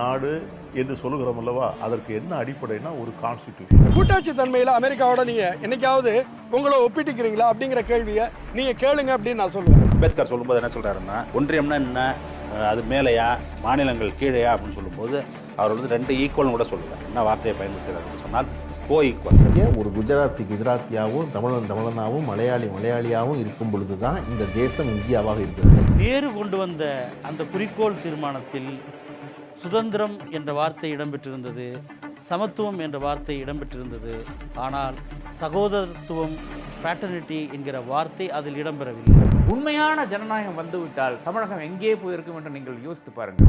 நாடு என்று சொல்லுகிறோம் அல்லவா? அதற்கு என்ன அடிப்படைனா ஒரு கான்ஸ்டிடியூஷன் கூட்டாட்சி தன்மையில் அமெரிக்காவோட நீங்க என்னைக்காவது உங்களை ஒப்பிட்டுக்கிறீங்களா அப்படிங்கிற கேள்வியை நீங்க கேளுங்க அப்படின்னு நான் சொல்லுவேன். அம்பேத்கர் சொல்லும்போது என்ன சொல்றாருன்னா ஒன்றியம்னா என்ன? அது மேலையா? மாநிலங்கள் கீழையா? அப்படின்னு சொல்லும்போது அவர் வந்து ரெண்டு ஈக்குவல்னு கூட சொல்லல என்ன வார்த்தையை பயன்படுத்துகிறாருன்னு சொன்னால் கோ ஈக்குவல் ஒரு குஜராத்தி குஜராத்தியாகவும் தமிழன் தமிழனாகவும் மலையாளி மலையாளியாகவும் இருக்கும் பொழுது தான் இந்த தேசம் இந்தியாவாக இருக்கிறது. நேரு கொண்டு வந்த அந்த குறிக்கோள் தீர்மானத்தில் சுதந்திரம் என்ற வார்த்தை இடம்பெற்றிருந்தது சமத்துவம் என்ற வார்த்தை இடம்பெற்றிருந்தது. ஆனால் சகோதரத்துவம் பேட்டர்னிட்டி என்கிற வார்த்தை அதில் இடம்பெறவில்லை. உண்மையான ஜனநாயகம் வந்துவிட்டால் தமிழகம் எங்கே போயிருக்கும் என்று நீங்கள் யோசித்து பாருங்கள்.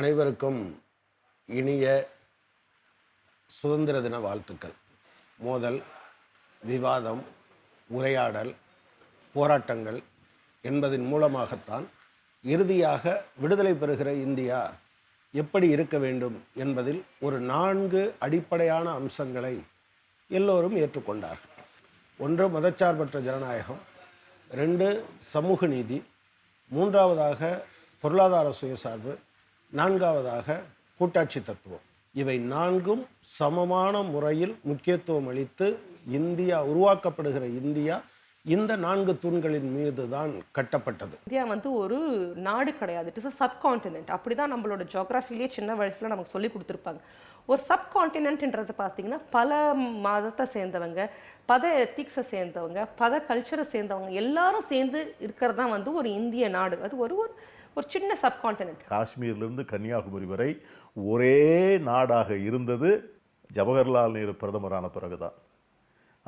அனைவருக்கும் இனிய சுதந்திர தின வாழ்த்துக்கள். மோதல் விவாதம் உரையாடல் போராட்டங்கள் என்பதன் மூலமாகத்தான் இறுதியாக விடுதலை பெறுகிற இந்தியா எப்படி இருக்க வேண்டும் என்பதில் ஒரு நான்கு அடிப்படையான அம்சங்களை எல்லோரும் ஏற்றுக்கொண்டார்கள். ஒன்று மதச்சார்பற்ற ஜனநாயகம். ரெண்டு சமூக நீதி. மூன்றாவதாக பொருளாதார சுயசார்பு. நான்காவதாக கூட்டாட்சி தத்துவம். இவை நான்கும் சமமான முறையில் முக்கியத்துவம் அளித்து இந்தியா உருவாக்கப்படுகிற இந்தியா இந்த நான்கு தூண்களின் மீது தான் கட்டப்பட்டது. இந்தியா வந்து ஒரு நாடு கிடையாது. இட் இஸ் அ சப்கான்டினென்ட் அப்படி தான் நம்மளோட ஜியோகிராஃபிலேயே சின்ன வயசில் நமக்கு சொல்லி கொடுத்துருப்பாங்க. ஒரு சப்கான்டினென்ட்ன்றது பார்த்தீங்கன்னா பல மதத்தை சேர்ந்தவங்க பத எத்திக்ஸை சேர்ந்தவங்க பத கல்ச்சரை சேர்ந்தவங்க எல்லாரும் சேர்ந்து இருக்கிறது தான் வந்து ஒரு இந்திய நாடு. அது ஒரு ஒரு ஒரு சின்ன சப்கான்டினென்ட் காஷ்மீரிலிருந்து கன்னியாகுமரி வரை ஒரே நாடாக இருந்தது ஜவஹர்லால் நேரு பிரதமரான பிறகுதான்.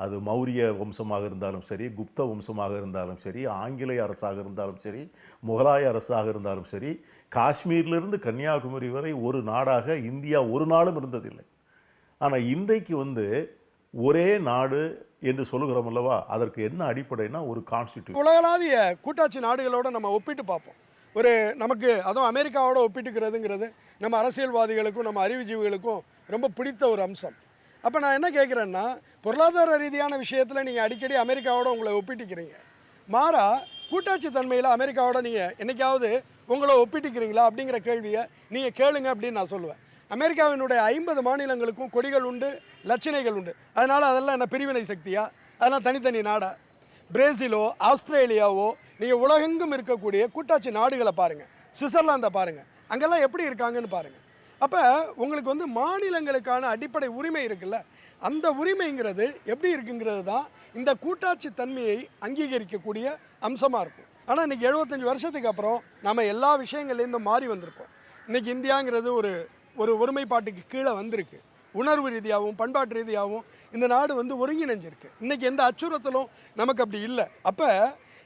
அது மௌரிய வம்சமாக இருந்தாலும் சரி குப்த வம்சமாக இருந்தாலும் சரி ஆங்கிலேய அரசாக இருந்தாலும் சரி முகலாய அரசாக இருந்தாலும் சரி காஷ்மீர்லேருந்து கன்னியாகுமரி வரை ஒரு நாடாக இந்தியா ஒரு நாளும் இருந்ததில்லை. ஆனால் இன்றைக்கு வந்து ஒரே நாடு என்று சொல்லுகிறோம் அல்லவா? அதற்கு என்ன அடிப்படைனா ஒரு கான்ஸ்டிடியூஷன் உலகளாவிய கூட்டாட்சி நாடுகளோடு நம்ம ஒப்பிட்டு பார்ப்போம். ஒரு நமக்கு அதுவும் அமெரிக்காவோட ஒப்பிட்டுக்கிறதுங்கிறது நம்ம அரசியல்வாதிகளுக்கும் நம்ம அறிவுஜீவிகளுக்கும் ரொம்ப பிடித்த ஒரு அம்சம். அப்போ நான் என்ன கேட்குறேன்னா பொருளாதார ரீதியான விஷயத்தில் நீங்கள் அடிக்கடி அமெரிக்காவோட உங்களை ஒப்பிட்டுக்கிறீங்க. மாறா கூட்டாட்சி தன்மையில் அமெரிக்காவோட நீங்கள் என்றைக்காவது உங்களை ஒப்பிட்டுக்கிறீங்களா அப்படிங்கிற கேள்வியை நீங்கள் கேளுங்க அப்படின்னு நான் சொல்லுவேன். அமெரிக்காவினுடைய ஐம்பது மாநிலங்களுக்கும் கொடிகள் உண்டு லட்சணைகள் உண்டு. அதனால் அதெல்லாம் என்ன பிரிவினை சக்தியா? அதெல்லாம் தனித்தனி நாடா? பிரேசிலோ ஆஸ்திரேலியாவோ நீங்கள் உலகெங்கும் இருக்கக்கூடிய கூட்டாட்சி நாடுகளை பாருங்கள் சுவிட்சர்லாந்தை பாருங்கள் அங்கெல்லாம் எப்படி இருக்காங்கன்னு பாருங்கள் அப்போ உங்களுக்கு வந்து மாநிலங்களுக்கான அடிப்படை உரிமை இருக்குல்ல? அந்த உரிமைங்கிறது எப்படி இருக்குங்கிறது தான் இந்த கூட்டாட்சி தன்மையை அங்கீகரிக்கக்கூடிய அம்சமாக இருக்கும். ஆனால் இன்றைக்கி எழுபத்தஞ்சி வருஷத்துக்கு அப்புறம் நம்ம எல்லா விஷயங்கள்லேருந்தும் மாறி வந்திருக்கோம் இன்றைக்கி இந்தியாங்கிறது ஒரு ஒரு ஒருமைப்பாட்டுக்கு கீழே வந்திருக்கு. உணர்வு ரீதியாகவும் பண்பாட்டு ரீதியாகவும் இந்த நாடு வந்து ஒருங்கிணைஞ்சிருக்கு. இன்றைக்கி எந்த அச்சுறுத்தலும் நமக்கு அப்படி இல்லை. அப்போ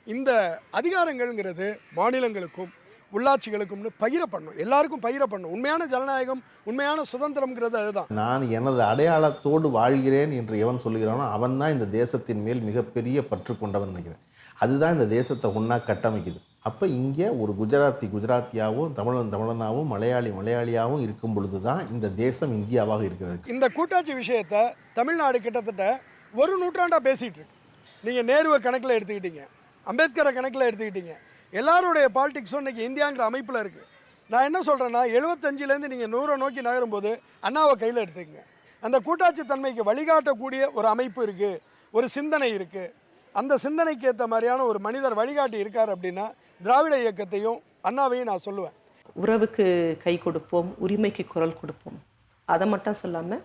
இந்த அதிகாரங்கள்ங்கிறது மாநிலங்களுக்கும் உள்ளாட்சிகளுக்கும்னு பகிர பண்ணும். எல்லாருக்கும் பகிர பண்ணும். உண்மையான ஜனநாயகம் உண்மையான சுதந்திரம்ங்கிறது அதுதான். நான் எனது அடையாளத்தோடு வாழ்கிறேன் என்று எவன் சொல்லுகிறானோ அவன் தான் இந்த தேசத்தின் மேல் மிகப்பெரிய பற்று கொண்டவன் நினைக்கிறேன். அதுதான் இந்த தேசத்தை ஒன்றா கட்டமைக்குது. அப்போ இங்கே ஒரு குஜராத்தி குஜராத்தியாகவும் தமிழன் தமிழனாகவும் மலையாளி மலையாளியாகவும் இருக்கும் பொழுது தான் இந்த தேசம் இந்தியாவாக இருக்கிறது. இந்த கூட்டாட்சி விஷயத்தை தமிழ்நாடு கிட்டத்தட்ட ஒரு நூற்றாண்டாக பேசிகிட்டு இருக்கு. நீங்கள் நேருவை கணக்கில் எடுத்துக்கிட்டீங்க அம்பேத்கரை கணக்கில் எடுத்துக்கிட்டீங்க எல்லாருடைய பாலிடிக்ஸும் இன்றைக்கி இந்தியாங்கிற அமைப்பில் இருக்குது நான் என்ன சொல்கிறேன்னா எழுபத்தஞ்சிலேருந்து நீங்கள் நூறை நோக்கி நகரும்போது அண்ணாவை கையில் எடுத்துக்கங்க. அந்த கூட்டாட்சி தன்மைக்கு வழிகாட்டக்கூடிய ஒரு அமைப்பு இருக்குது ஒரு சிந்தனை இருக்குது அந்த சிந்தனைக்கு ஏற்ற மாதிரியான ஒரு மனிதர் வழிகாட்டி இருக்கார் அப்படின்னா திராவிட இயக்கத்தையும் அண்ணாவையும் நான் சொல்லுவேன். உறவுக்கு கை கொடுப்போம் உரிமைக்கு குரல் கொடுப்போம். அதை மட்டும் சொல்லாமல்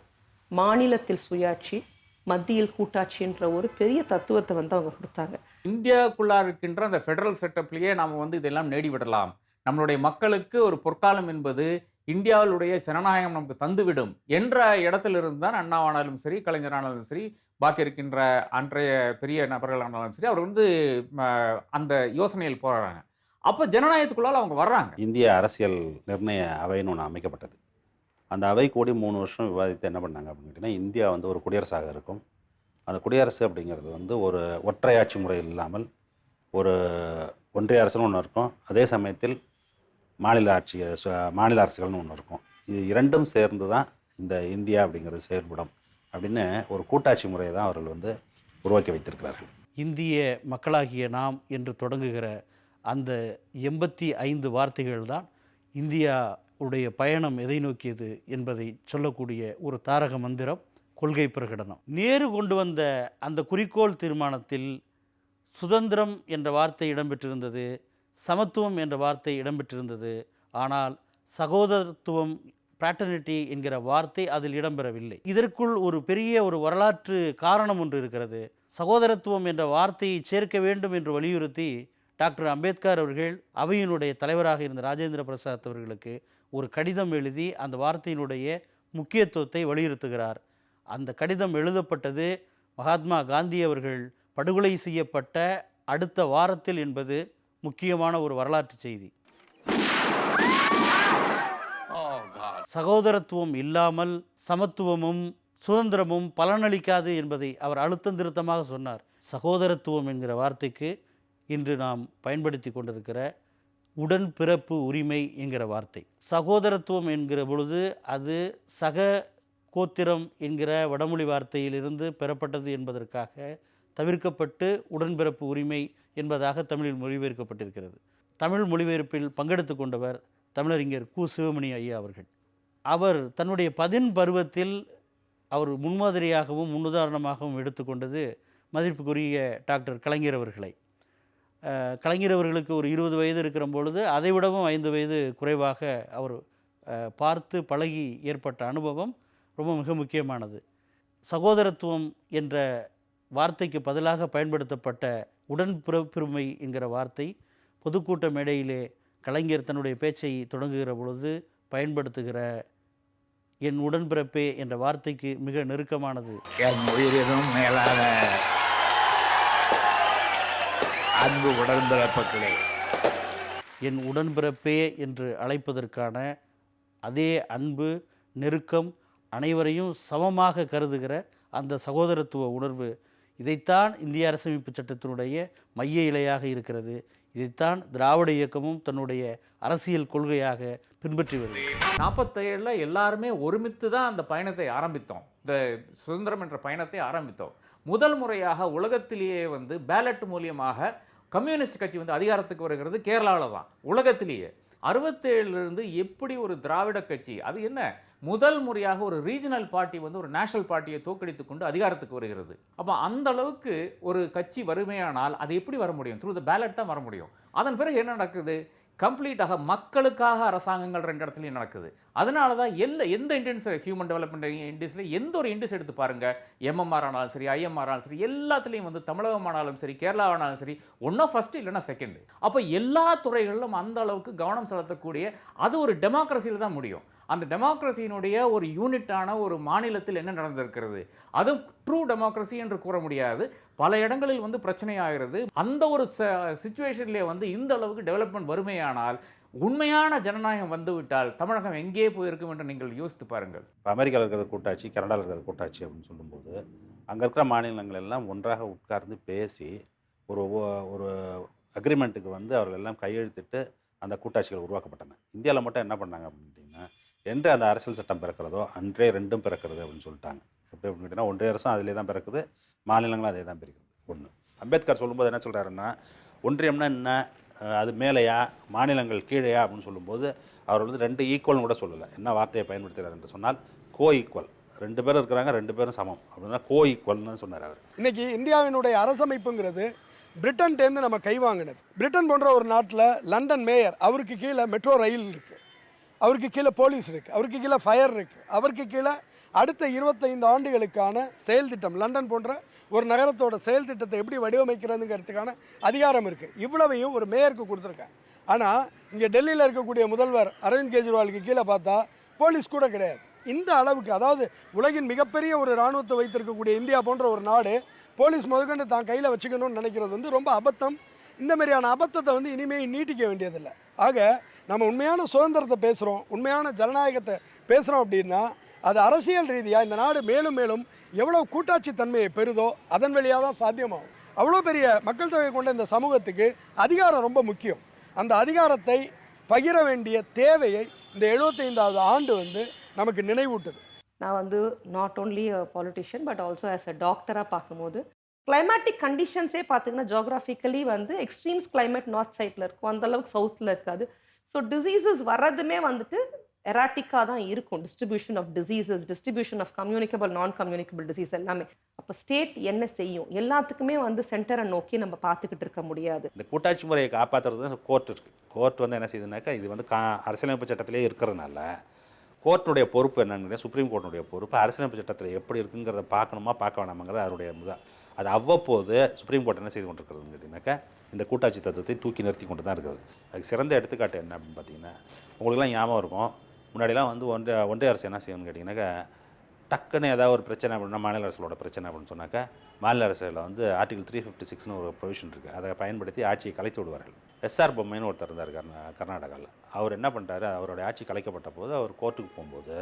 மாநிலத்தில் சுயாட்சி மத்தியில் கூட்டாட்சின்ற ஒரு பெரிய தத்துவத்தை வந்து அவங்க கொடுத்தாங்க. இந்தியாவுக்குள்ளாக இருக்கின்ற அந்த ஃபெடரல் செட்டப்லேயே நாம் வந்து இதெல்லாம் நேடிவிடலாம். நம்மளுடைய மக்களுக்கு ஒரு பொற்காலம் என்பது இந்தியாவுடைய ஜனநாயகம் நமக்கு தந்துவிடும் என்ற இடத்திலிருந்து தான் அண்ணாவானாலும் சரி கலைஞரானாலும் சரி பாக்கி இருக்கின்ற அன்றைய பெரிய நபர்களானாலும் சரி அவர் வந்து அந்த யோசனையில் போகிறாங்க அப்போ ஜனநாயகத்துக்குள்ளால் அவங்க வர்றாங்க. இந்திய அரசியல் நிர்ணய அவைன்னு ஒன்று அமைக்கப்பட்டது. அந்த அவை கூடி மூணு வருஷம் விவாதித்து என்ன பண்ணாங்க அப்படின்னு கேட்டிங்கன்னா இந்தியா வந்து ஒரு குடியரசாக இருக்கும். அந்த குடியரசு அப்படிங்கிறது வந்து ஒரு ஒற்றையாட்சி முறை இல்லாமல் ஒரு ஒன்றிய அரசுன்னு ஒன்று இருக்கும். அதே சமயத்தில் மாநில ஆட்சி மாநில அரசுகள்னு ஒன்று இருக்கும். இது இரண்டும் சேர்ந்து தான் இந்த இந்தியா அப்படிங்கிறது செயல்படும் அப்படின்னு ஒரு கூட்டாட்சி முறையை தான் அவர்கள் வந்து உருவாக்கி வைத்திருக்கிறார்கள். இந்திய மக்களாகிய நாம் என்று தொடங்குகிற அந்த எண்பத்தி ஐந்து வார்த்தைகள் தான் இந்தியாவுடைய பயணம் எதை நோக்கியது என்பதை சொல்லக்கூடிய ஒரு தாரக மந்திரம். கொள்கை பிரகடனம். நேரு கொண்டு வந்த அந்த குறிக்கோள் தீர்மானத்தில் சுதந்திரம் என்ற வார்த்தை இடம்பெற்றிருந்தது சமத்துவம் என்ற வார்த்தை இடம்பெற்றிருந்தது. ஆனால் சகோதரத்துவம் பிராட்டர்னிட்டி என்கிற வார்த்தை அதில் இடம்பெறவில்லை. இதற்குள் ஒரு பெரிய ஒரு வரலாற்று காரணம் ஒன்று இருக்கிறது. சகோதரத்துவம் என்ற வார்த்தையை சேர்க்க வேண்டும் என்று வலியுறுத்தி டாக்டர் அம்பேத்கர் அவர்கள் அவையினுடைய தலைவராக இருந்த ராஜேந்திர பிரசாத் அவர்களுக்கு ஒரு கடிதம் எழுதி அந்த வார்த்தையினுடைய முக்கியத்துவத்தை வலியுறுத்துகிறார். அந்த கடிதம் எழுதப்பட்டது மகாத்மா காந்தி அவர்கள் படுகொலை செய்யப்பட்ட அடுத்த வாரத்தில் என்பது முக்கியமான ஒரு வரலாற்று செய்தி. சகோதரத்துவம் இல்லாமல் சமத்துவமும் சுதந்திரமும் பலனளிக்காது என்பதை அவர் அழுத்தம் திருத்தமாக சொன்னார். சகோதரத்துவம் என்கிற வார்த்தைக்கு இன்று நாம் பயன்படுத்தி கொண்டிருக்கிற உடன்பிறப்பு உரிமை என்கிற வார்த்தை. சகோதரத்துவம் என்கிற பொழுது அது சக கோத்திரம் என்கிற வடமொழி வார்த்தையிலிருந்து பெறப்பட்டது என்பதற்காக தவிர்க்கப்பட்டு உடன்பிறப்பு உரிமை என்பதாக தமிழில் மொழிபெயர்க்கப்பட்டிருக்கிறது. தமிழ் மொழிபெயர்ப்பில் பங்கெடுத்து கொண்டவர் தமிழறிஞர் கு. சிவமணி ஐயா அவர்கள். அவர் தன்னுடைய பதின் பருவத்தில் அவர் முன்மாதிரியாகவும் முன்னுதாரணமாகவும் எடுத்துக்கொண்டது மதிப்புக்குரிய டாக்டர் கலைஞர் அவர்களை. கலைஞர் அவர்களுக்கு ஒரு இருபது வயது இருக்கிற பொழுது அதைவிடவும் ஐந்து வயது குறைவாக அவர் பார்த்து பழகி ஏற்பட்ட அனுபவம். ரொம்ப மிக முக்கியமானது. சகோதரத்துவம் என்ற வார்த்தைக்கு பதிலாக பயன்படுத்தப்பட்ட உடன்பிறப்புரிமை என்கிற வார்த்தை பொதுக்கூட்ட மேடையிலே கலைஞர் தன்னுடைய பேச்சை தொடங்குகிற பொழுது பயன்படுத்துகிற என் உடன்பிறப்பே என்ற வார்த்தைக்கு மிக நெருக்கமானது. என் உயிரினும் மேலான அன்பு உடன்பிறப்புகளே. என் உடன்பிறப்பே என்று அழைப்பதற்கான அதே அன்பு நெருக்கம் அனைவரையும் சமமாக கருதுகிற அந்த சகோதரத்துவ உணர்வு இதைத்தான் இந்திய அரசமைப்பு சட்டத்தினுடைய மைய இலையாக இருக்கிறது. இதைத்தான் திராவிட இயக்கமும் தன்னுடைய அரசியல் கொள்கையாக பின்பற்றி வருகிறது. நாற்பத்தேழில் எல்லாருமே ஒருமித்து தான் அந்த பயணத்தை ஆரம்பித்தோம். இந்த சுதந்திரம் என்ற பயணத்தை ஆரம்பித்தோம். முதல் முறையாக உலகத்திலேயே வந்து பேலட் மூலியமாக கம்யூனிஸ்ட் கட்சி வந்து அதிகாரத்துக்கு வருகிறது. கேரளாவில் தான். உலகத்திலேயே. அறுபத்தேழுலேருந்து எப்படி ஒரு திராவிட கட்சி அது என்ன? முதல் முறையாக ஒரு ரீஜனல் பார்ட்டி வந்து ஒரு நேஷனல் பார்ட்டியை தோக்கடித்து கொண்டு அதிகாரத்துக்கு வருகிறது. அப்போ அந்த அளவுக்கு ஒரு கட்சி வறுமையானால் அது எப்படி வர முடியும்? த்ரூ த பேலட் தான் வர முடியும். அதன் பிறகு என்ன நடக்குது? கம்ப்ளீட்டாக மக்களுக்காக அரசாங்கங்கள் ரெண்டு இடத்துலையும் நடக்குது. அதனால தான் எல்லா எந்த இண்டியன்ஸ் ஹியூமன் டெவலப்மெண்ட் இண்டஸ்ட்ரியில் எந்த ஒரு இண்டஸ் எடுத்து பாருங்கள் எம்எம்ஆர் ஆனாலும் சரி ஐஎம்ஆர் ஆனாலும் சரி எல்லாத்துலேயும் வந்து தமிழகம் ஆனாலும் சரி கேரளா ஆனாலும் சரி ஒன்றா ஃபஸ்ட்டு இல்லைனா செகண்டு அப்போ எல்லா துறைகளிலும் அந்த அளவுக்கு கவனம் செலுத்தக்கூடிய அது ஒரு டெமோக்ரஸியில் தான் முடியும். அந்த டெமோக்ரஸியினுடைய ஒரு யூனிட்டான ஒரு மாநிலத்தில் என்ன நடந்திருக்கிறது? அதுவும் ட்ரூ டெமோக்ரஸி என்று கூற முடியாது. பல இடங்களில் வந்து பிரச்சனை ஆகிறது அந்த ஒரு சுச்சுவேஷன்லேயே வந்து இந்த அளவுக்கு டெவலப்மெண்ட் வறுமையானால் உண்மையான ஜனநாயகம் வந்துவிட்டால் தமிழகம் எங்கே போயிருக்கும் என்று நீங்கள் யோசித்து பாருங்கள். இப்போ அமெரிக்காவில் இருக்கிறது கூட்டாட்சி கனடாவில் இருக்கிறது கூட்டாட்சி அப்படின்னு சொல்லும்போது அங்கே இருக்கிற மாநிலங்கள் எல்லாம் ஒன்றாக உட்கார்ந்து பேசி ஒரு ஒரு அக்ரிமெண்ட்டுக்கு வந்து அவர்கள் எல்லாம் கையெழுத்திட்டு அந்த கூட்டாட்சிகள் உருவாக்கப்பட்டன. இந்தியாவில் மட்டும் என்ன பண்ணாங்க அப்படின்னா என்று அந்த அரசியல் சட்டம் பிறக்கிறதோ அன்றே ரெண்டும் பிறக்கிறது அப்படின்னு சொல்லிட்டாங்க. எப்படி அப்படின்னு கேட்டிங்கன்னா ஒன்றிய அரசும் அதிலே தான் பிறக்குது மாநிலங்களும் அதே தான் பிறக்குது. ஒன்று அம்பேத்கர் சொல்லும்போது என்ன சொல்கிறாருன்னா ஒன்றியம்னா என்ன? அது மேலேயா? மாநிலங்கள் கீழேயா? அப்படின்னு சொல்லும்போது அவர் வந்து ரெண்டு ஈக்குவல்னு கூட சொல்லலை. என்ன வார்த்தையை பயன்படுத்துகிறார் என்று சொன்னால் கோ ஈக்குவல் ரெண்டு பேரும் இருக்கிறாங்க ரெண்டு பேரும் சமம். அப்படின்னா கோ ஈக்குவல்னு சொன்னார் அவர். இன்னைக்கு இந்தியாவினுடைய அரசமைப்புங்கிறது பிரிட்டன்டேருந்து நம்ம கை வாங்கினது. பிரிட்டன் போன்ற ஒரு நாட்டில் லண்டன் மேயர் அவருக்கு கீழே மெட்ரோ ரயில் இருக்குது அவருக்கு கீழே போலீஸ் இருக்குது அவருக்கு கீழே ஃபயர் இருக்குது அவருக்கு கீழே அடுத்த இருபத்தைந்து ஆண்டுகளுக்கான செயல் திட்டம் லண்டன் போன்ற ஒரு நகரத்தோட செயல் திட்டத்தை எப்படி வடிவமைக்கிறதுங்கிறதுக்கான அதிகாரம் இருக்குது இவ்வளவையும் ஒரு மேயருக்கு கொடுத்துருக்கேன். ஆனால் இங்கே டெல்லியில் இருக்கக்கூடிய முதல்வர் அரவிந்த் கெஜ்ரிவாலுக்கு கீழே பார்த்தா போலீஸ் கூட கிடையாது. இந்த அளவுக்கு அதாவது உலகின் மிகப்பெரிய ஒரு இராணுவத்தை வைத்திருக்கக்கூடிய இந்தியா போன்ற ஒரு நாடு போலீஸ் முதற்கொண்டு தான் கையில் வச்சுக்கணும்னு நினைக்கிறது வந்து ரொம்ப அபத்தம். இந்த மாதிரியான அபத்தத்தை வந்து இனிமேல் நீட்டிக்க வேண்டியதில்லை. ஆக நம்ம உண்மையான சுதந்திரத்தை பேசுகிறோம் உண்மையான ஜனநாயகத்தை பேசுகிறோம் அப்படின்னா அது அரசியல் ரீதியாக இந்த நாடு மேலும் மேலும் எவ்வளோ கூட்டாட்சி தன்மையை பெறுதோ அதன் வழியாக தான் சாத்தியமாகும். அவ்வளோ பெரிய மக்கள் தொகை கொண்ட இந்த சமூகத்துக்கு அதிகாரம் ரொம்ப முக்கியம். அந்த அதிகாரத்தை பகிர வேண்டிய தேவையை இந்த எழுபத்தைந்தாவது ஆண்டு வந்து நமக்கு நினைவூட்டுது. நான் வந்து not only a politician but also as a டாக்டராக பார்க்கும்போது கிளைமேட்டிக் கண்டிஷன்ஸே பார்த்தீங்கன்னா ஜியோகிராஃபிக்கலி வந்து எக்ஸ்ட்ரீம்ஸ் கிளைமேட் நார்த் சைடில் இருக்கும். அந்தளவுக்கு சவுத்தில் இருக்காது. ஸோ டிசீசஸ் வர்றதுமே வந்துட்டு எராட்டிக்காக தான் இருக்கும். Distribution of diseases distribution of communicable நான் கம்யூனிகபிள் டிசீஸ் எல்லாமே. அப்போ ஸ்டேட் என்ன செய்யும்? எல்லாத்துக்குமே வந்து சென்டரை நோக்கி நம்ம பார்த்துக்கிட்டு இருக்க முடியாது. இந்த கூட்டாட்சி முறையை காப்பாற்றுறது கோர்ட் இருக்குது கோர்ட் வந்து என்ன செய்யுதுனாக்கா இது வந்து கா அரசியலமைப்பு சட்டத்திலே இருக்கிறதுனால கோர்ட்டுடைய பொறுப்பு என்னன்னு சுப்ரீம் கோர்ட்டுடைய பொறுப்பு அரசியலமைப்பு சட்டத்தில் எப்படி இருக்குங்கிறத பார்க்கணுமா பார்க்க வேணாமாங்கிறது அவருடைய முதல் அது அவ்வப்போது சுப்ரீம் கோர்ட் என்ன செய்து கொண்டிருக்கிறதுன்னு கேட்டிங்கனாக்கா இந்த கூட்டாட்சி தத்துவத்தை தூக்கி நிறுத்தி கொண்டு தான் இருக்கிறது. அதுக்கு சிறந்த எடுத்துக்காட்டு என்ன அப்படின்னு பார்த்தீங்கன்னா உங்களுக்குலாம் ஞாபகம் இருக்கும். முன்னாடிலாம் வந்து ஒன்றிய ஒன்றிய அரசு என்ன செய்யணும்னு கேட்டிங்கனாக்கா டக்குன்னு ஏதாவது ஒரு பிரச்சனை அப்படின்னா மாநில அரசோட பிரச்சனை அப்படின்னு சொன்னாக்கா மாநில அரசில் வந்து ஆர்டிகல் த்ரீ ஃபிஃப்டி சிக்ஸ்னு ஒரு ப்ரொவிஷன் இருக்குது அதை பயன்படுத்தி ஆட்சியை கலைத்து விடுவார்கள். எஸ்ஆர் பொம்மைன்னு ஒருத்தர் இருந்தார் கர்நா கர்நாடகாவில் அவர் என்ன பண்ணுறாரு அவருடைய ஆட்சி கலைக்கப்பட்ட போது அவர் கோர்ட்டுக்கு போகும்போது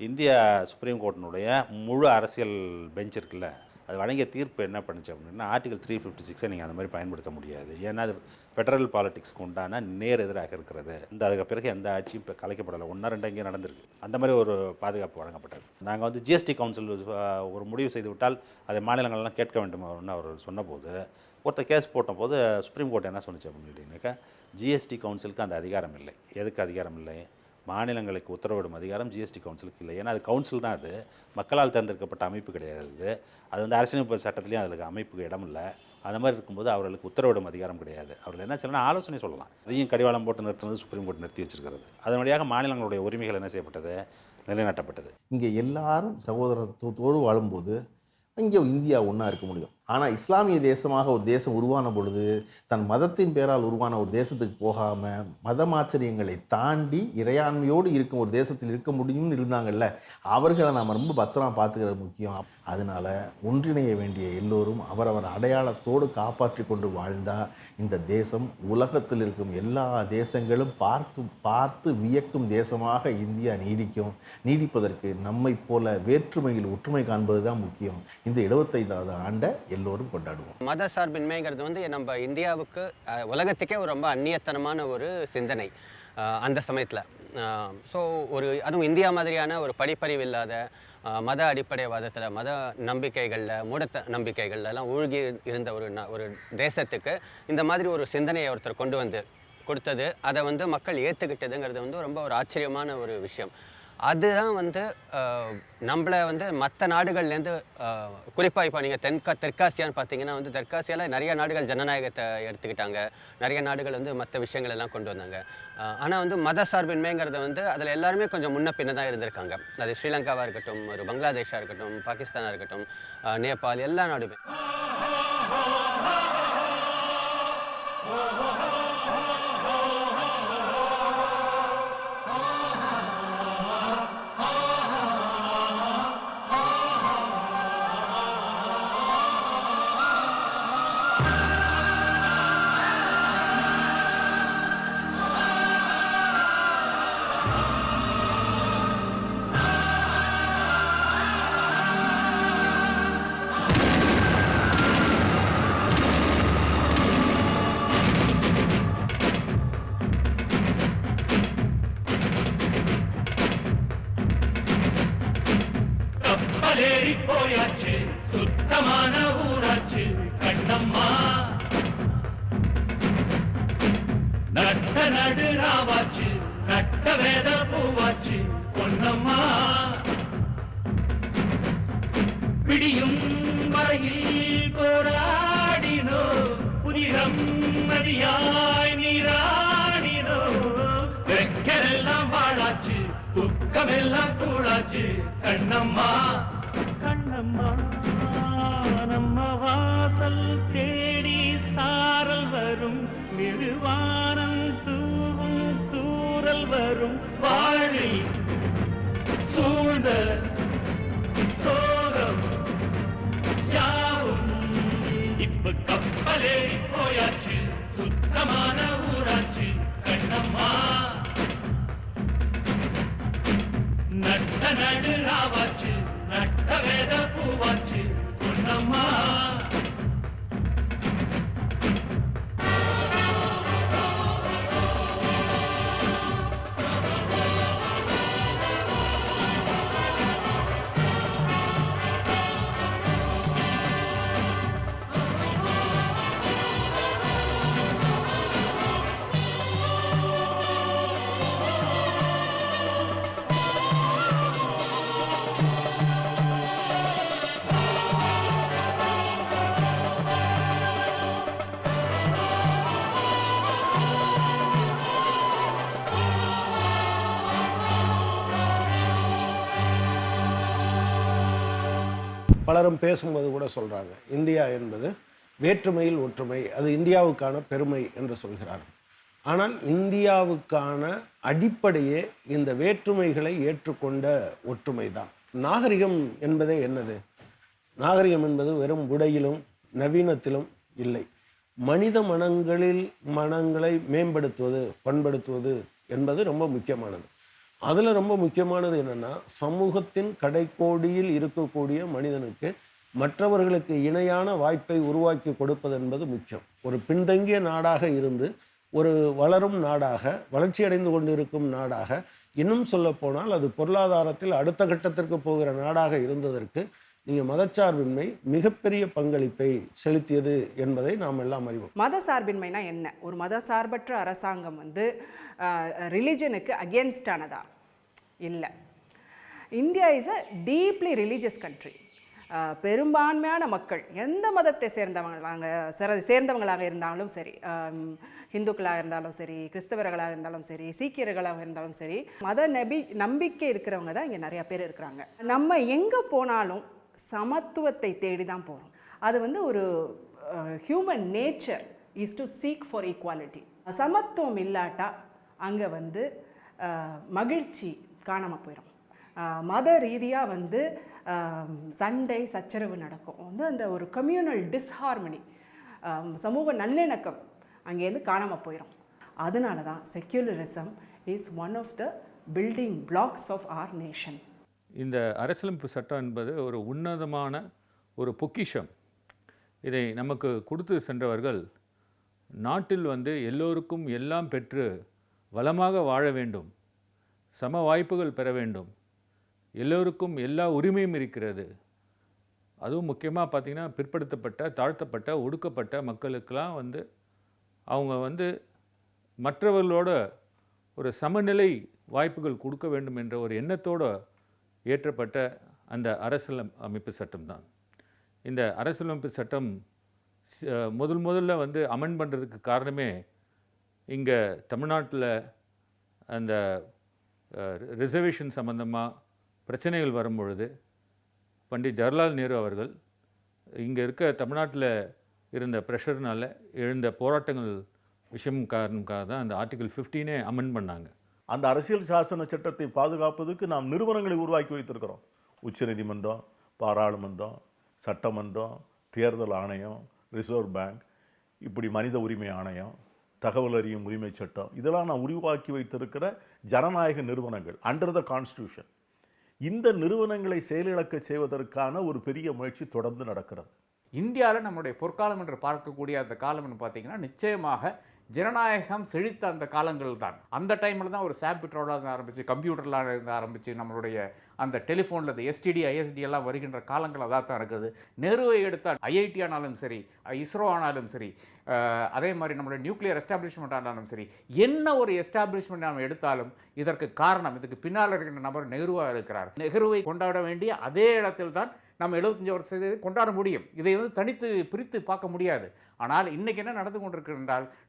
இந்திய சுப்ரீம் கோர்ட்டினுடைய முழு அரசியல் பெஞ்ச் இருக்குல்ல அது வழங்கிய தீர்ப்பு என்ன பண்ணுச்சு அப்படின்னா ஆர்டிகல் த்ரீ ஃபிஃப்டி சிக்ஸை நீங்கள் அந்த மாதிரி பயன்படுத்த முடியாது. ஏன்னா அது ஃபெடரல் பாலிடிக்ஸ்க்கு உண்டான நேர் எதிராக இருக்கிறது. இந்த அதுக்கு பிறகு எந்த ஆட்சியும் இப்போ கலைக்கப்படலை. ஒன்றா ரெண்டு இங்கே நடந்திருக்கு. அந்த மாதிரி ஒரு பாதுகாப்பு வழங்கப்பட்டது. நாங்கள் வந்து ஜிஎஸ்டி கவுன்சில் ஒரு முடிவு செய்து விட்டால் அதை மாநிலங்கள்லாம் கேட்க வேண்டும் அப்படின்னு அவர் சொன்னபோது ஒருத்தர் கேஸ் போட்டபோது சுப்ரீம் கோர்ட் என்ன சொன்னிச்சு அப்படின்னு கேட்டிங்கனாக்கா ஜிஎஸ்டி கவுன்சிலுக்கு அந்த அதிகாரம் இல்லை. எதுக்கு அதிகாரம் இல்லை? மாநிலங்களுக்கு உத்தரவிடும் அதிகாரம் ஜிஎஸ்டி கவுன்சிலுக்கு இல்லை. ஏன்னா அது கவுன்சில் தான் அது. மக்களால் தேர்ந்தெடுக்கப்பட்ட அமைப்பு கிடையாது அது. அது வந்து அரசியலமைப்பு சட்டத்துலேயும் அதுக்கு அமைப்புக்கு இடம் இல்லை அந்த மாதிரி இருக்கும்போது அவர்களுக்கு உத்தரவிடும் அதிகாரம் கிடையாது. அவர்கள் என்ன செய்யலாம் ஆலோசனை சொல்லலாம். அதையும் கடிவாளம் போட்டு நிறுத்தினது சுப்ரீம் கோர்ட் நிறுத்தி வச்சிருக்கிறது. அதன் வழியாக மாநிலங்களுடைய உரிமைகள் என்ன செய்யப்பட்டது? நிலைநாட்டப்பட்டது. இங்கே எல்லாரும் சகோதரத்துவத்தோடு வாழும்போது இங்கே இந்தியா ஒன்றா இருக்க முடியும். ஆனால் இஸ்லாமிய தேசமாக ஒரு தேசம் உருவான பொழுது தன் மதத்தின் பேரால் உருவான ஒரு தேசத்துக்கு போகாமல் மதமாச்சரியங்களை தாண்டி இறையாண்மையோடு இருக்கும் ஒரு தேசத்தில் இருக்க முடியும்னு இருந்தாங்கல்ல அவர்களை நாம் ரொம்ப பத்திரமா பார்த்துக்கிறது முக்கியம். அதனால் ஒன்றிணைய வேண்டிய எல்லோரும் அவரவர் அடையாளத்தோடு காப்பாற்றி கொண்டு வாழ்ந்தால் இந்த தேசம் உலகத்தில் இருக்கும் எல்லா தேசங்களும் பார்க்கும் பார்த்து வியக்கும் தேசமாக இந்தியா நீடிக்கும். நீடிப்பதற்கு நம்மை போல வேற்றுமையில் ஒற்றுமை காண்பது தான் முக்கியம். இந்த எழுபத்தைந்தாவது ஆண்டை எல்லோரும் கொண்டாடுவோம். மத சார்பின்மைங்கிறது வந்து நம்ம இந்தியாவுக்கு உலகத்துக்கே ரொம்ப அந்நியத்தனமான ஒரு சிந்தனை அந்த சமயத்தில். ஸோ ஒரு அதுவும் இந்தியா மாதிரியான ஒரு படிப்பறிவு இல்லாத மத அடிப்படைவாதத்தில் மத நம்பிக்கைகளில் மூடத்த நம்பிக்கைகள்லாம் ஊழ்கி இருந்த ஒரு ந- ஒரு தேசத்துக்கு இந்த மாதிரி ஒரு சிந்தனையை ஒருத்தர் கொண்டு வந்து கொடுத்தது அதை வந்து மக்கள் ஏற்றுக்கிட்டதுங்கிறது வந்து ரொம்ப ஒரு ஆச்சரியமான ஒரு விஷயம். அதுதான் வந்து நம்மளை வந்து மற்ற நாடுகள்லேருந்து குறிப்பாக இப்போ நீங்கள் தென்கா தெற்காசியான்னு பார்த்தீங்கன்னா வந்து தெற்காசியாவில் நிறைய நாடுகள் ஜனநாயகத்தை எடுத்துக்கிட்டாங்க. நிறைய நாடுகள் வந்து மற்ற விஷயங்கள் எல்லாம் கொண்டு வந்தாங்க. ஆனால் வந்து மத சார்பின்மைங்கிறது வந்து அதில் எல்லாருமே கொஞ்சம் முன்ன பின்ன தான் இருந்திருக்காங்க. அது ஸ்ரீலங்காவாக இருக்கட்டும் ஒரு பங்களாதேஷாக இருக்கட்டும் பாகிஸ்தானாக இருக்கட்டும் நேபாள் எல்லா நாடுமே. கப்பலேறி போயாச்சு சுத்தமான ஊராச்சு. கண்ணம்மா. நட்ட நடு ராவாச்சு நட்ட வேத பூவாச்சு. பொன்னம்மா. பிடியும் வரையில் போராடினோ. புதிரம் நதியாய் நீராடினோ. வெக்கரெல்லாம் வாழாச்சு. துக்கமெல்லாம் கூடாச்சு. கண்ணம்மா. கண்ணம்மா நம்ம வாசல் தேடி சாரல் வரும் மெழுவானம் தூவும் தூரல் வரும். வாழ்வில் சூழ்ந்த பலரும் பேசும்போது கூட சொல்கிறாங்க இந்தியா என்பது வேற்றுமையில் ஒற்றுமை அது இந்தியாவுக்கான பெருமை என்று சொல்கிறார்கள் ஆனால் இந்தியாவுக்கான அடிப்படையே இந்த வேற்றுமைகளை ஏற்றுக்கொண்ட ஒற்றுமை தான் நாகரிகம் என்பதே என்னது? நாகரிகம் என்பது வெறும் உடையிலும் நவீனத்திலும் இல்லை. மனித மனங்களில் மனங்களை மேம்படுத்துவது பண்படுத்துவது என்பது ரொம்ப முக்கியமானது. அதில் ரொம்ப முக்கியமானது என்னென்னா சமூகத்தின் கடைக்கோடியில் இருக்கக்கூடிய மனிதனுக்கு மற்றவர்களுக்கு இணையான வாய்ப்பை உருவாக்கி கொடுப்பது என்பது முக்கியம். ஒரு பின்தங்கிய நாடாக இருந்து ஒரு வளரும் நாடாக வளர்ச்சியடைந்து கொண்டிருக்கும் நாடாக இன்னும் சொல்லப்போனால் அது பொருளாதாரத்தில் அடுத்த கட்டத்திற்கு போகிற நாடாக இருந்ததற்கு நீங்கள் மதச்சார்பின்மை மிகப்பெரிய பங்களிப்பை செலுத்தியது என்பதை நாம் எல்லாம் அறிவோம். மத சார்பின்மைனா என்ன? ஒரு மத சார்பற்ற அரசாங்கம் வந்து ரிலிஜனுக்கு அகேன்ஸ்டானதா இல்லை. India is a deeply religious country பெரும்பான்மையான மக்கள் எந்த மதத்தை சேர்ந்தவங்களாங்க சிற சேர்ந்தவங்களாக இருந்தாலும் சரி இந்துக்களாக இருந்தாலும் சரி கிறிஸ்தவர்களாக இருந்தாலும் சரி சீக்கியர்களாக இருந்தாலும் சரி மத நபி நம்பிக்கை இருக்கிறவங்க தான் இங்கே நிறையா பேர் இருக்கிறாங்க. நம்ம எங்கே போனாலும் சமத்துவத்தை தேடி தான் போகிறோம் அது வந்து ஒரு human nature is to seek for equality சமத்துவம் இல்லாட்டா அங்கே வந்து மகிழ்ச்சி காணாமல் போயிடும் மத ரீதியாக வந்து சண்டை சச்சரவு நடக்கும். வந்து அந்த ஒரு கம்யூனல் டிஸ்ஹார்மனி சமூக நல்லிணக்கம் அங்கேருந்து காணாமல் போயிடும் அதனால தான் secularism is one of the building blocks of our nation இந்த அரசியலமைப்பு சட்டம் என்பது ஒரு உன்னதமான ஒரு பொக்கிஷம். இதை நமக்கு கொடுத்து சென்றவர்கள் நாட்டில் வந்து எல்லோருக்கும் எல்லாம் பெற்று வளமாக வாழ வேண்டும். சம வாய்ப்புகள் பெற வேண்டும். எல்லோருக்கும் எல்லா உரிமையும் இருக்கிறது. அதுவும் முக்கியமாக பார்த்திங்கன்னா பிற்படுத்தப்பட்ட தாழ்த்தப்பட்ட ஒடுக்கப்பட்ட மக்களுக்கெல்லாம் வந்து அவங்க வந்து மற்றவர்களோட ஒரு சமநிலை வாய்ப்புகள் கொடுக்க வேண்டும் என்ற ஒரு எண்ணத்தோடு இயற்றப்பட்ட அந்த அரசியல் அமைப்பு சட்டம்தான். இந்த அரசியலமைப்பு சட்டம் முதல் முதல்ல வந்து அமெண்ட் பண்ணுறதுக்கு காரணமே இங்கே தமிழ்நாட்டில் அந்த ரிசர்வேஷன் சம்மந்தமாக பிரச்சனைகள் வரும்பொழுது பண்டித் பண்டிட் ஜவஹர்லால் நேரு அவர்கள் இங்கே இருக்க தமிழ்நாட்டில் இருந்த ப்ரெஷர்னால் எழுந்த போராட்டங்கள் விஷயம் காரணமாக தான் அந்த ஆர்டிகல் 15 அமெண்ட் பண்ணாங்க. அந்த அரசியல் சாசன சட்டத்தை பாதுகாப்பதற்கு நாம் நிறுவனங்களை உருவாக்கி வைத்திருக்கிறோம். உச்சநீதிமன்றம் பாராளுமன்றம் சட்டமன்றம் தேர்தல் ஆணையம் ரிசர்வ் பேங்க் இப்படி மனித உரிமை ஆணையம் தகவல் அறியும் உரிமை சட்டம். இதெல்லாம் நான் உருவாக்கி வைத்திருக்கிற ஜனநாயக நிறுவனங்கள் அண்டர் த கான்ஸ்டியூஷன் இந்த நிறுவனங்களை செயலிழக்க செய்வதற்கான ஒரு பெரிய முயற்சி தொடர்ந்து நடக்கிறது. இந்தியாவில் நம்முடைய பொற்காலம் என்று பார்க்கக்கூடிய அந்த காலம்னு பார்த்தீங்கன்னா நிச்சயமாக ஜனநாயகம் செழித்த அந்த காலங்கள் தான் அந்த டைமில் தான் ஒரு சாப் பெட்ரோலாக ஆரம்பித்து கம்ப்யூட்டர்லாம் இருந்து ஆரம்பித்து நம்மளுடைய அந்த டெலிஃபோனில் இந்த எஸ்டிடி ஐஎஸ்டி எல்லாம் வருகின்ற காலங்கள் அதாக தான் இருக்குது. நெருவை எடுத்தால் ஐஐடி ஆனாலும் சரி இஸ்ரோ ஆனாலும் சரி அதே மாதிரி நம்மளுடைய நியூக்ளியர் எஸ்டாப்ளிஷ்மெண்ட் ஆனாலும் சரி என்ன ஒரு எஸ்டாப்ளிஷ்மெண்ட் நாம் எடுத்தாலும் இதற்கு காரணம் இதுக்கு பின்னால் இருக்கின்ற நபர் நெஹ்ருவாக இருக்கிறார். நெஹ்ருவை கொண்டாட வேண்டிய அதே இடத்தில் தான் நம்ம எழுபத்தஞ்சு வருஷத்தை கொண்டாட முடியும். இதை வந்து தனித்து பிரித்து பார்க்க முடியாது. ஆனால் இன்றைக்கி என்ன நடந்து கொண்டிருக்கிறது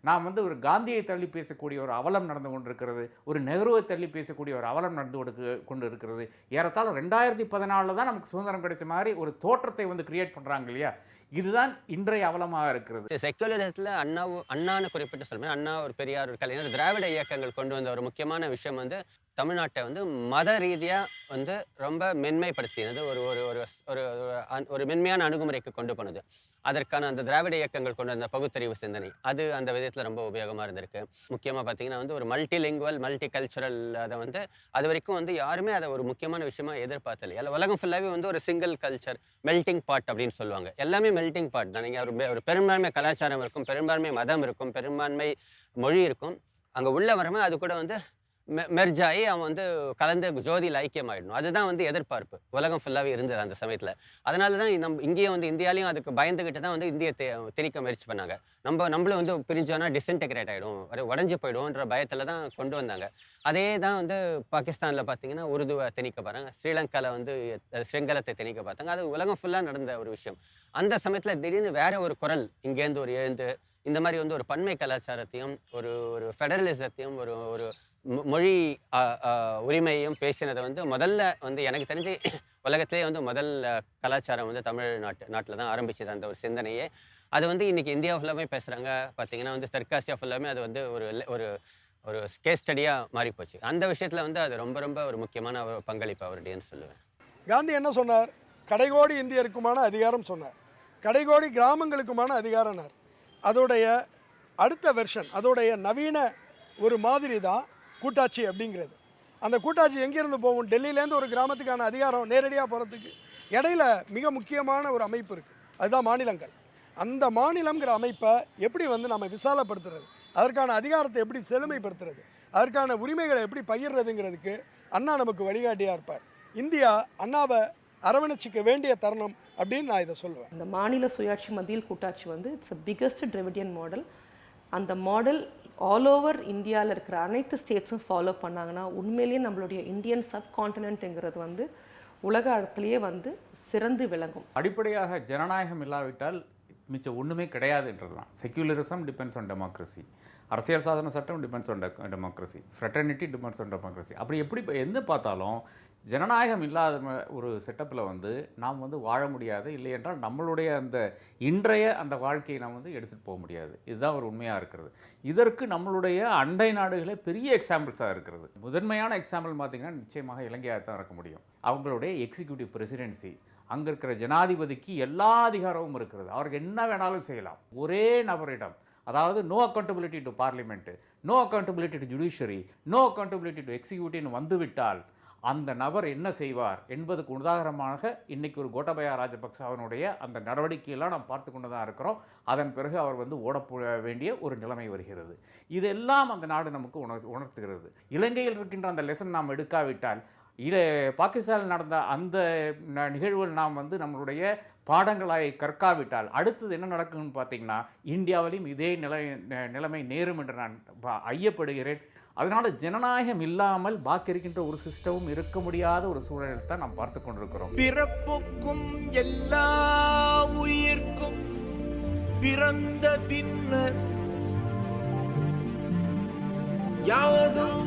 நாம் வந்து ஒரு காந்தியை தள்ளி பேசக்கூடிய ஒரு அவலம் நடந்து கொண்டிருக்கிறது ஒரு நெஹ்ருவை தள்ளி பேசக்கூடிய ஒரு அவலம் நடந்து கொடுக்க கொண்டு இருக்கிறது ஏறத்தாழ ரெண்டாயிரத்தி பதினாலில் தான் நமக்கு சுதந்திரம் கிடைச்ச மாதிரி ஒரு தோற்றத்தை வந்து கிரியேட் பண்ணுறாங்க இல்லையா? இதுதான் இன்றைய அவலமாக இருக்கிறது. செக்குலரிசத்தில் அண்ணா அண்ணான்னு குறிப்பிட்டு சொல்லுவேன் அண்ணா ஒரு பெரியார் ஒரு கலைஞர் திராவிட இயக்கங்கள் கொண்டு வந்த ஒரு முக்கியமான விஷயம் வந்து தமிழ்நாட்டை வந்து மத ரீதியாக வந்து ரொம்ப மென்மைப்படுத்தினது ஒரு ஒரு ஒரு ஒரு ஒரு ஒரு மென்மையான அணுகுமுறைக்கு கொண்டு போனது. அதற்கான அந்த திராவிட இயக்கங்கள் கொண்டு வந்த பகுத்தறிவு சிந்தனை அது அந்த விதத்தில் ரொம்ப உபயோகமாக இருந்திருக்கு. முக்கியமாக பார்த்தீங்கன்னா வந்து ஒரு மல்டி லிங்குவல் மல்டி கல்ச்சுரல் அதை வந்து அது வரைக்கும் வந்து யாருமே அதை ஒரு முக்கியமான விஷயமா எதிர்பார்த்தல எல்லாம் உலகம் ஃபுல்லாகவே வந்து ஒரு சிங்கிள் கல்ச்சர் மெல்டிங் பாட் அப்படின்னு சொல்லுவாங்க. எல்லாமே மெல்டிங் பாட் தான். நீங்கள் ஒரு ஒரு பெரும்பான்மை கலாச்சாரம் இருக்கும் பெரும்பான்மை மதம் இருக்கும் பெரும்பான்மை மொழி இருக்கும். அங்கே உள்ள வரமே அது கூட வந்து மெர்ஜ் ஆகி அவன் வந்து கலந்து ஜோதியில் ஐக்கியமாயிடணும். அதுதான் வந்து எதிர்பார்ப்பு. உலகம் ஃபுல்லாகவே இருந்தது அந்த சமயத்தில். அதனால தான் நம்ம இங்கேயும் வந்து இந்தியாலையும் அதுக்கு பயந்துக்கிட்டு தான் வந்து இந்தியை திணிக்க முயற்சி பண்ணாங்க. நம்ம நம்மளும் வந்து பிரிஞ்சோன்னா டிஸ்இன்டெகிரேட் ஆகிடும் உடஞ்சி போயிடும்ன்ற பயத்தில் தான் கொண்டு வந்தாங்க. அதே தான் வந்து பாகிஸ்தானில் பார்த்தீங்கன்னா உருதுவை திணிக்க பாருங்க ஸ்ரீலங்காவில் வந்து ஸ்ரீங்கலத்தை திணிக்க பார்த்தாங்க. அது உலகம் ஃபுல்லாக நடந்த ஒரு விஷயம். அந்த சமயத்தில் திடீர்னு வேற ஒரு குரல் இங்கேருந்து ஒரு எழுந்து இந்த மாதிரி வந்து ஒரு பன்மை கலாச்சாரத்தையும் ஒரு ஒரு ஃபெடரலிசத்தையும் ஒரு ஒரு மொழி உரிமையும் பேசினதை வந்து முதல்ல வந்து எனக்கு தெரிஞ்சு உலகத்திலே வந்து முதல் கலாச்சாரம் வந்து தமிழ்நாட்டு நாட்டில் தான் ஆரம்பிச்சது அந்த ஒரு சிந்தனையே. அது வந்து இன்றைக்கி இந்தியா ஃபுல்லாமே பேசுகிறாங்க பார்த்திங்கன்னா வந்து தெற்காசியா ஃபுல்லாமே அது வந்து ஒரு ஒரு ஒரு கேஸ் ஸ்டடியாக மாறிப்போச்சு. அந்த விஷயத்தில் வந்து அது ரொம்ப ரொம்ப ஒரு முக்கியமான ஒரு பங்களிப்பு அவருடையன்னு சொல்லுவேன். காந்தி என்ன சொன்னார்? கடைகோடி இந்தியருக்குமான அதிகாரம் சொன்னார். கடைகோடி கிராமங்களுக்குமான அதிகாரம்னார் அதோடைய அடுத்த வெர்ஷன் அதோடைய நவீன ஒரு மாதிரி தான் கூட்டாட்சி அப்படிங்கிறது. அந்த கூட்டாட்சி எங்கேருந்து போகும்? டெல்லியிலேருந்து ஒரு கிராமத்துக்கான அதிகாரம் நேரடியாக போகிறதுக்கு இடையில மிக முக்கியமான ஒரு அமைப்பு இருக்குது அதுதான் மாநிலங்கள். அந்த மாநிலங்கிற அமைப்பை எப்படி வந்து நம்ம விசாலப்படுத்துறது? அதற்கான அதிகாரத்தை எப்படி செழுமைப்படுத்துறது? அதற்கான உரிமைகளை எப்படி பகிர்றதுங்கிறதுக்கு அண்ணா நமக்கு வழிகாட்டியாக இருப்பார். இந்தியா அண்ணாவை அரவணைச்சிக்க வேண்டிய தருணம் அப்படின்னு நான் இதை சொல்லுவேன். இந்த மாநில சுயாட்சி மத்தியில் கூட்டாட்சி வந்து it's a biggest Dravidian model அந்த மாடல் ஆல் ஓவர் இந்தியாவில் இருக்கிற அனைத்து ஸ்டேட்ஸும் ஃபாலோ பண்ணாங்கன்னா உண்மையிலேயே நம்மளுடைய இந்தியன் சப்கான்டினென்ட்டுங்கிறது வந்து உலக இடத்துலையே வந்து சிறந்து விளங்கும். அடிப்படையாக ஜனநாயகம் இல்லாவிட்டால் மிச்சம் ஒன்றுமே கிடையாதுன்றது தான் செக்யூலரிசம் டிபெண்ட்ஸ் ஆன் டெமோக்ரஸி அரசியல் சாதன சட்டம் depends on democracy fraternity depends on democracy அப்படி எப்படி எந்த பார்த்தாலும் ஜனநாயகம் இல்லாத ஒரு செட்டப்பில் வந்து நாம் வந்து வாழ முடியாது. இல்லை என்றால் நம்மளுடைய அந்த இன்றைய அந்த வாழ்க்கையை நாம் வந்து எடுத்துகிட்டு போக முடியாது. இதுதான் ஒரு உண்மையாக இருக்கிறது. இதற்கு நம்மளுடைய அண்டை நாடுகளே பெரிய எக்ஸாம்பிள்ஸாக இருக்கிறது. முதன்மையான எக்ஸாம்பிள் பார்த்திங்கன்னா நிச்சயமாக இலங்கையாக தான் இருக்க முடியும். அவங்களுடைய எக்ஸிக்யூட்டிவ் பிரசிடென்சி அங்கே இருக்கிற ஜனாதிபதிக்கு எல்லா அதிகாரமும் இருக்கிறது. அவருக்கு என்ன வேணாலும் செய்யலாம். ஒரே நபரிடம் அதாவது no accountability to parliament no accountability to judiciary no accountability to எக்ஸிக்யூட்டிவ்னு வந்துவிட்டால் அந்த நபர் என்ன செய்வார் என்பதுக்கு உதாரணமாக இன்னைக்கு ஒரு கோட்டபயா ராஜபக்ச அவனுடைய அந்த நடவடிக்கையெல்லாம் நாம் பார்த்து கொண்டு தான் இருக்கிறோம். அதன் பிறகு அவர் வந்து ஓடப்போ வேண்டிய ஒரு நிலைமை வருகிறது. இதெல்லாம் அந்த நாடு நமக்கு உணர் உணர்த்துகிறது. இலங்கையில் இருக்கின்ற அந்த லெசன் நாம் எடுக்காவிட்டால் இல பாகிஸ்தானில் நடந்த அந்த ந- நிகழ்வுகள் நாம் வந்து நம்மளுடைய பாடங்களாக கற்காவிட்டால் அடுத்தது என்ன நடக்கும்னு பார்த்தீங்கன்னா இந்தியாவிலையும் இதே நிலை நிலைமை நேரும் என்று நான் ஐயப்படுகிறேன். அதனால் ஜனநாயகம் இல்லாமல் பாக்கி இருக்கின்ற ஒரு சிஸ்டமும் இருக்க முடியாத ஒரு சூழலை தான் நாம் பார்த்து கொண்டிருக்கிறோம். பிறப்புக்கும் எல்லா உயிர்க்கும் பிறந்த பின்னர் யாவதும்